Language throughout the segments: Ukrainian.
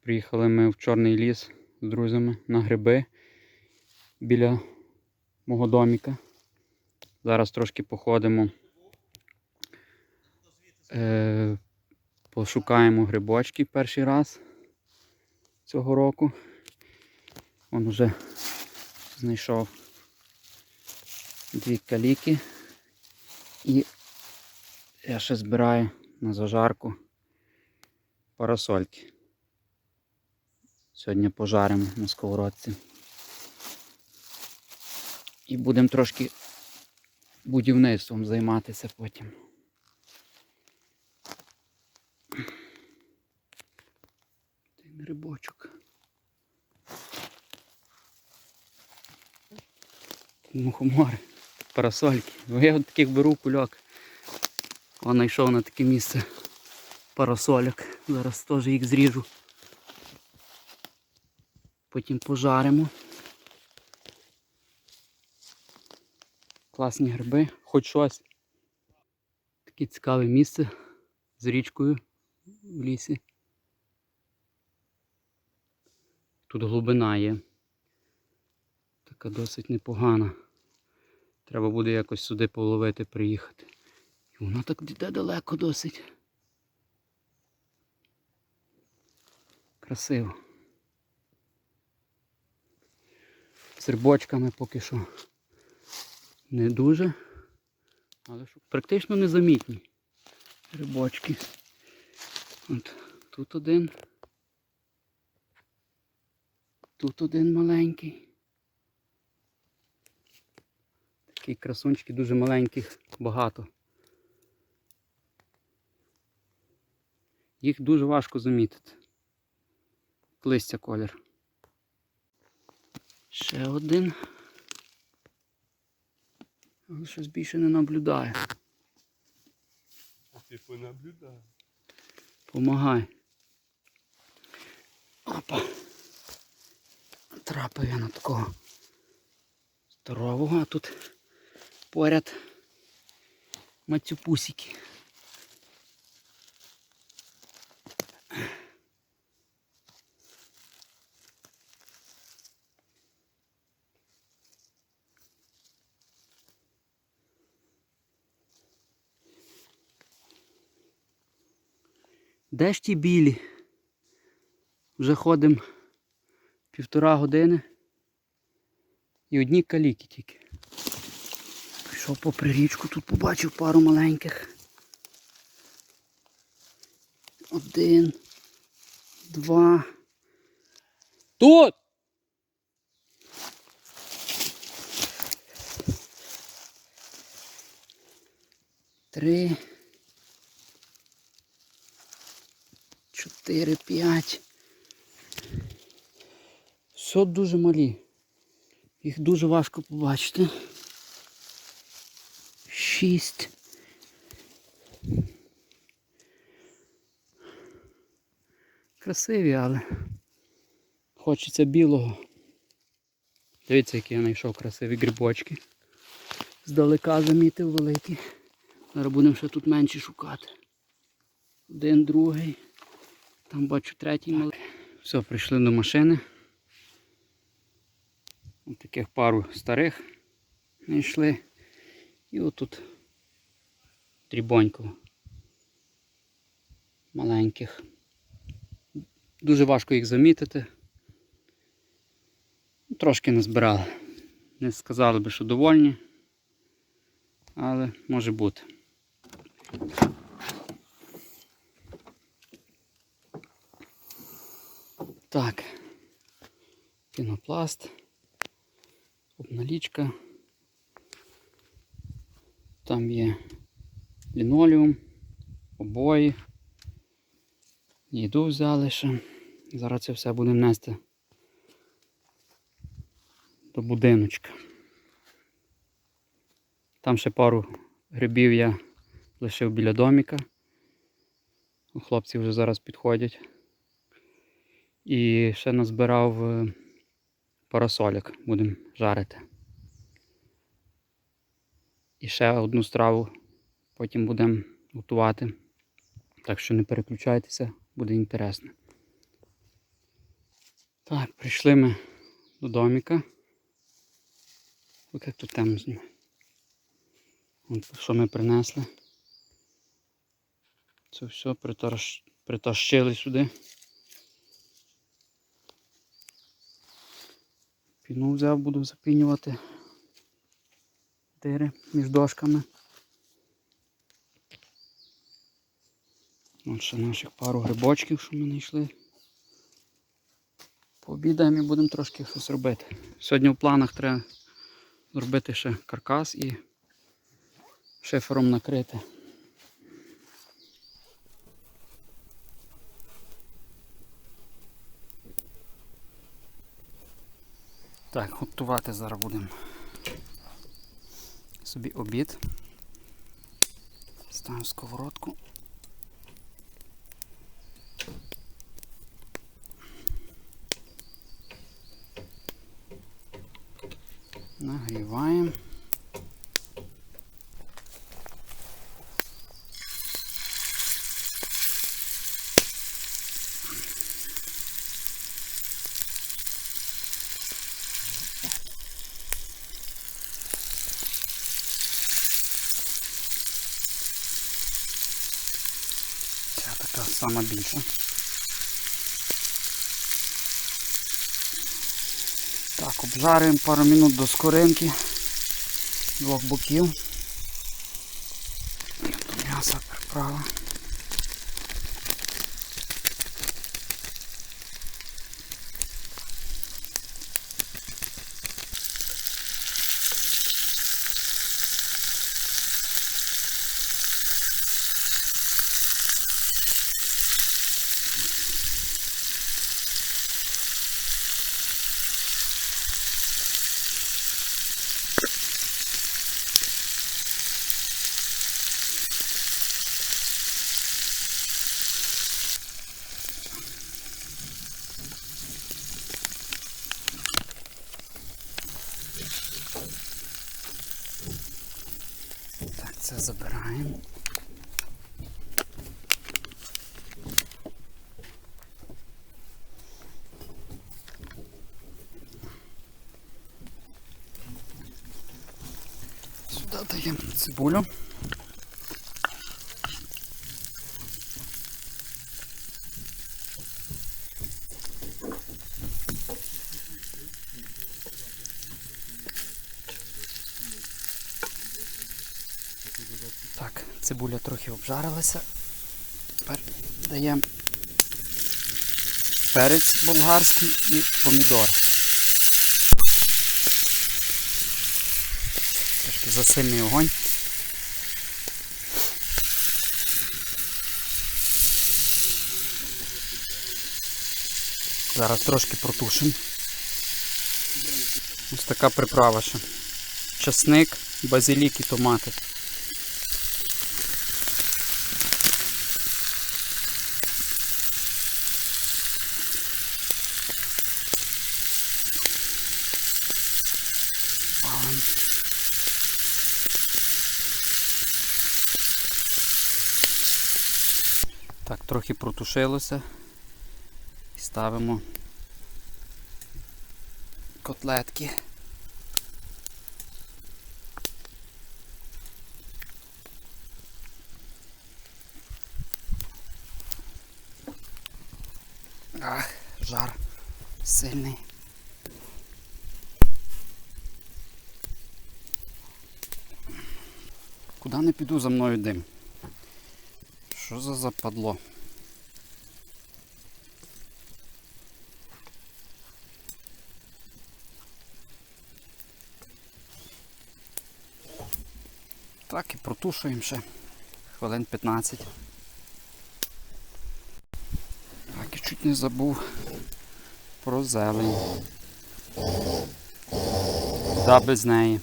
Приїхали ми в Чорний ліс з друзями на гриби біля мого доміка. Зараз трошки походимо. Е, пошукаємо грибочки перший раз цього року. Он уже знайшов дві каліки. І я ще збираю на зажарку парасольки. Сьогодні пожаримо на сковородці. І будемо трошки будівництвом займатися потім. Один грибочок. Мухомори, парасольки. Ну, Я от таких беру кульок. Он знайшов на таке місце парасольок. Зараз теж їх зріжу. Потім пожаримо. Класні гриби, хоч щось. Таке цікаве місце з річкою в лісі. Тут глибина є. Така досить непогана. Треба буде якось сюди половити, приїхати. І вона так йде далеко досить. Красиво. З рибочками поки що не дуже, але практично незамітні рибочки. От тут один. Тут один маленький. Такі красунчики дуже маленьких, багато. Їх дуже важко замітити. Листя колір. Ще один. Але щось більше не наблюдаю. А ти понаблюдай. Помагай. Опа. Трапив я на такого здорового, а тут поряд мацюпусики. Де ж ті білі? Вже ходимо півтора години. І одні каліки тільки. Пішов попри річку, тут побачив пару маленьких. Один. Два. Тут! Три. Чотири, п'ять. Все дуже малі. Їх дуже важко побачити. Шість. Красиві, але хочеться білого. Дивіться, які я знайшов красиві грибочки. Здалека замітив великі. Зараз будемо ще тут менші шукати. Один, другий. Там бачу третій малий. Все, прийшли до машини. Ось таких пару старих знайшли. І отут дрібонько. Маленьких. Дуже важко їх замітити. Трошки назбирали. Не сказали би, що довольні, але може бути. Так, пінопласт, обналічка. Там є лінолеум, обої. Їду взяли ще. Зараз це все будемо нести до будиночка. Там ще пару грибів я лишив біля доміка. Хлопці вже зараз підходять. І ще назбирав е, парасолік, будемо жарити. І ще одну страву потім будемо готувати. Так що не переключайтеся, буде інтересно. Так, прийшли ми до домика. Ось як тут темно зніме. От що ми принесли. Це все притащили сюди. Піну взяв, буду запінювати дири між дошками. От ще наших пару грибочків, що ми знайшли. Пообідаємо і будемо трошки щось робити. Сьогодні в планах треба зробити ще каркас і шифером накрити. Так, готувати зараз будемо собі обід. Ставимо сковородку. Нагріваємо. Ця така сама більша. Так, обжарюємо пару минут до скоринки двох боків. Тут м'ясо приправа. Так, це забираємо. Сюди даємо цибулю. Так, цибуля трохи обжарилася. Тепер даємо перець болгарський і помідор. Трошки засильний огонь. Зараз трошки протушимо. Ось така приправа ще. Часник, базилік і томати. Палим. Так, трохи протушилося. І ставимо котлетки. Ах, жар сильний. Куди не піду за мною дим? Що за западло? Так, і протушуємо ще хвилин 15. Так, і чуть не забув про зелень. Да, без неї.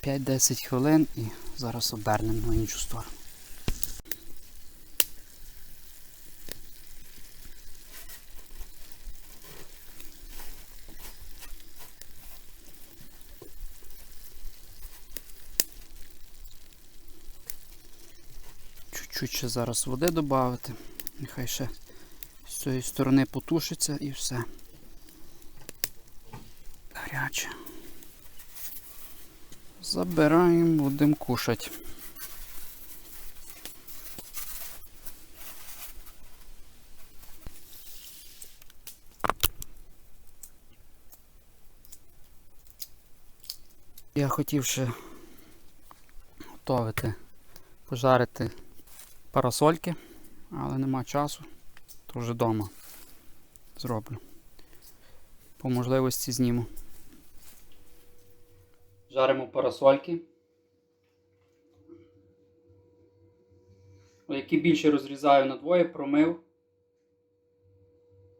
П'ять-десять хвилин і зараз обернемо на іншу сторону. Чуть ще зараз води додати. Нехай ще з цієї сторони потушиться і все. Гаряче. Забираємо, будемо кушати. Я хотів ще готувати, пожарити парасольки, але нема часу, то вже вдома зроблю. По можливості зніму. Жаримо парасольки. Які більше розрізаю надвоє, промив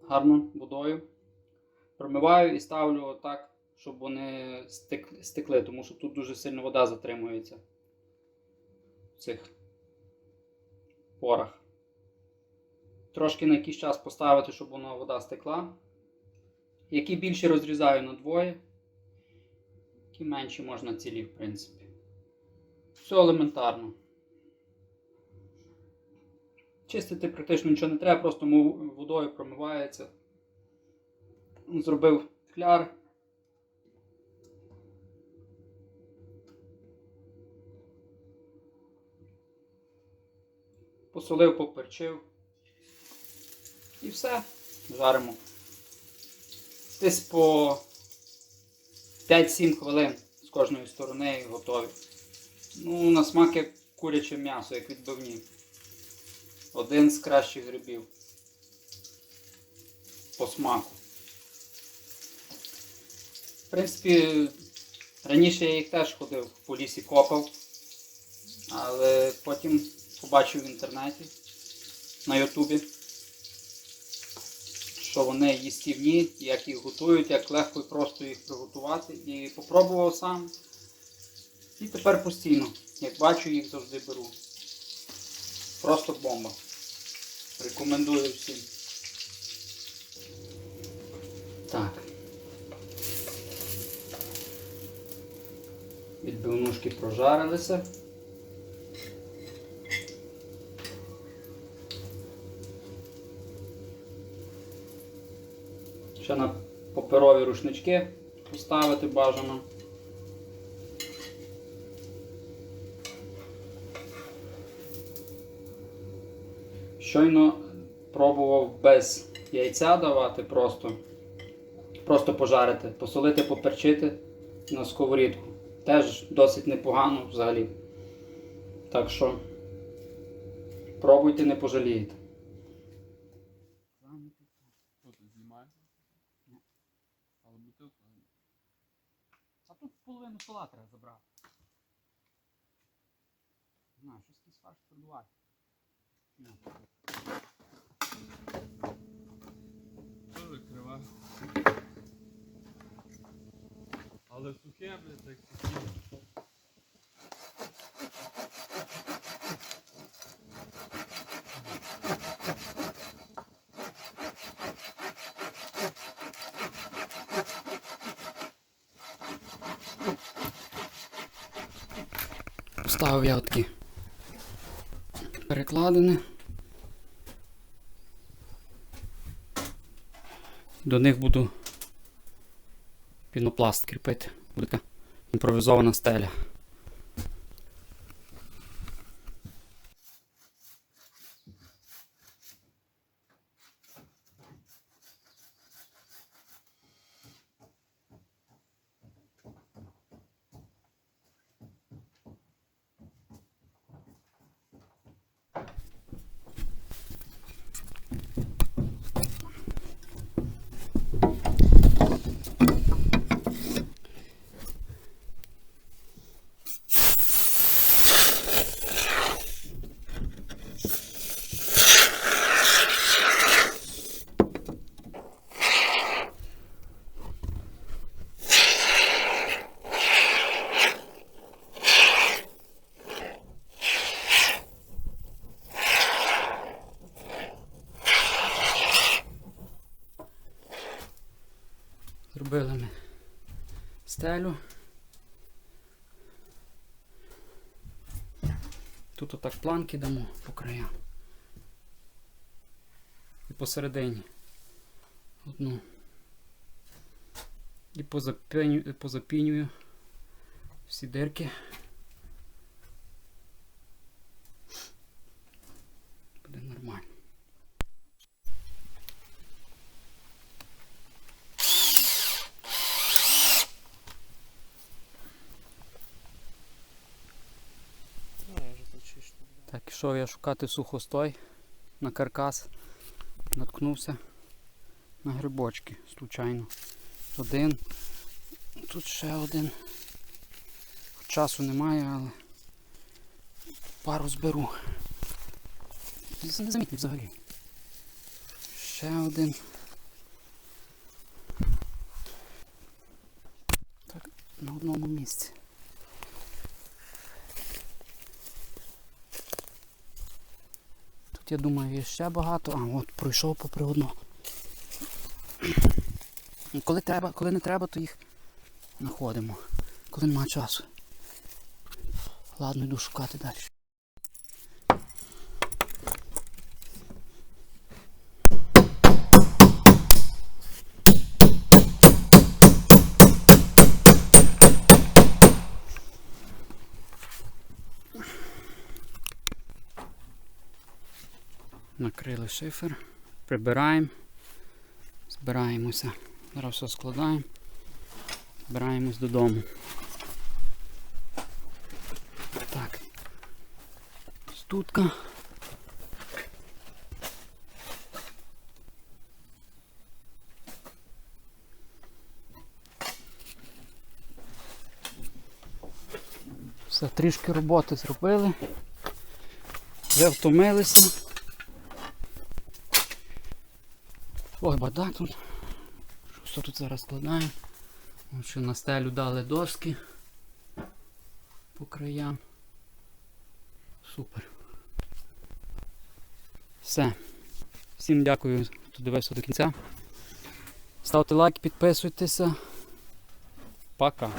гарно водою. Промиваю і ставлю отак, щоб вони стекли, тому що тут дуже сильно вода затримується цих порах. Трошки на якийсь час поставити, щоб воно вода стекла. Які більше розрізаю на двоє, які менші можна цілі, в принципі. Все елементарно. Чистити практично нічого не треба, просто водою промивається. Зробив кляр. Посолив, поперчив. І все. Жаримо. Десь по 5-7 хвилин з кожної сторони готові. Ну, на смак як куряче м'ясо, як відбивні. Один з кращих грибів. По смаку. В принципі, раніше я їх теж ходив по лісі копав, але потім побачив в інтернеті на Ютубі, що вони їстівні, як їх готують, як легко і просто їх приготувати. І попробував сам. І тепер постійно, як бачу, їх завжди беру. Просто бомба. Рекомендую всім. Так. Відбивнушки прожарилися. Ще на паперові рушнички поставити бажано. Щойно пробував без яйця давати просто, просто пожарити, посолити, поперчити на сковорідку. Теж досить непогано взагалі. Так що пробуйте, не пожалієте. Що ти знімаєш? Але бутилку. А тут половину стола треба забрати. Не знаю, щось якийсь фарш продувати. Дуже крива. Але сухе, блядь, так сухе. Поставив я отакі перекладини. До них буду пінопласт кріпити. Буде така імпровізована стеля. Зробили ми стелю. Тут отак планки дамо по краям. І посередині. Одну. І позапіню, позапінюю всі дирки. Буде нормально. Так, ішов я шукати сухостой на каркас. Наткнувся на грибочки, случайно. Один. Тут ще один. Часу немає, але пару зберу. Це незамітний взагалі. Ще один. Так, на одному місці. Тут я думаю є ще багато. А, от пройшов попри одно. Коли треба, коли не треба, то їх знаходимо. Коли немає часу. Ладно, йду шукати далі. Шифер, прибираємо, збираємося. Зараз все складаємо, збираємось додому. Так. Стутка. Все, трішки роботи зробили. Вже втомилися. Ой, бардак тут. Що тут зараз складаємо? Що на стелю дали доски по краям. Супер. Все. Всім дякую, хто дивився до кінця. Ставте лайк, підписуйтеся. Пока.